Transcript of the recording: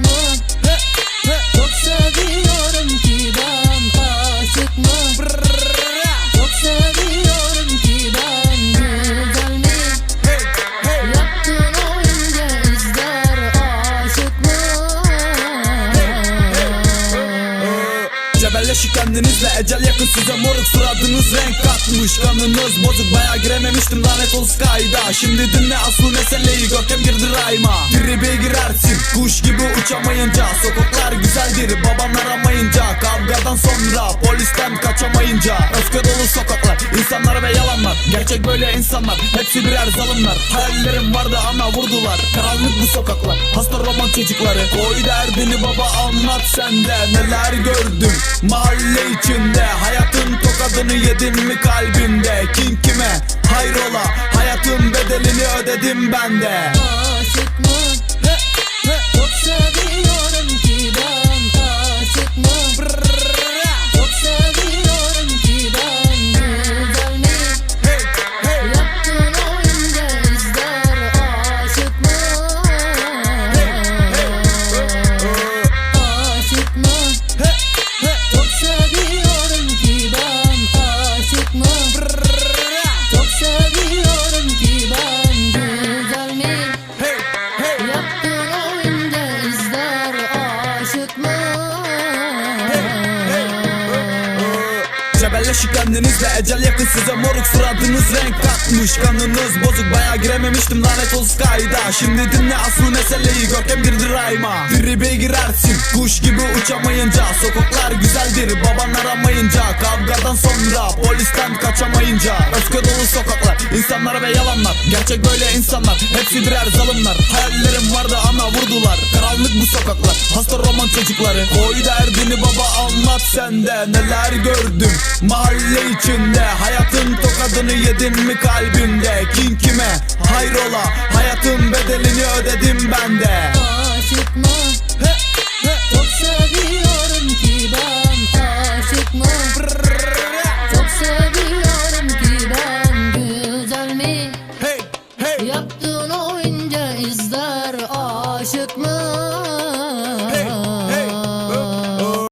No. Kendinizle Ecel yakın size moruk suratınız renk katmış Kanınız bozuk baya girememiştim lanet olsun kayda Şimdi dinle aslı meseleyi Görkem girdi rayma Tribe girersin kuş gibi uçamayınca Sokaklar güzeldir babam aramayınca Kavgadan sonra polisten kaçamayınca Öfke dolu sokaklar insanlar ve yalanlar Gerçek böyle insanlar hepsi birer zalimler Hayallerim vardı ama vurdular. Karanlık bu sokaklar. Hasta roman çocukları. Koy derdini baba anlat sende Neler gördüm mahalle içinde. Hayatın tokadını yedin mi kalbimde? Kim kime hayrola? Hayatın bedelini ödedim ben de. Aşık mı? Cebelleşik kendinizle ecel yakın size moruk. Suratınız renk katmış Kanınız bozuk. Baya girememiştim lanet olsun kayda Şimdi dinle aslı meseleyi Görkem girdi rayma Tribe girersin kuş gibi uçamayınca. Sokaklar güzeldir baban aramayınca. Kavgadan sonra polisten kaçamayınca. Öfke dolu sokaklar insanlar ve yalanlar. Gerçek böyle insanlar. Hepsi birer zalimler. Hayallerim vardı ama vurdular. Karanlık bu sokaklar. Hasta roman çocukları. Koy derdini baba anlat sende Neler gördüm mahalle içinde. Hayatın tokadını yedin mi kalbimde? Kim kime? Hayrola? Hayatın bedelini ödedim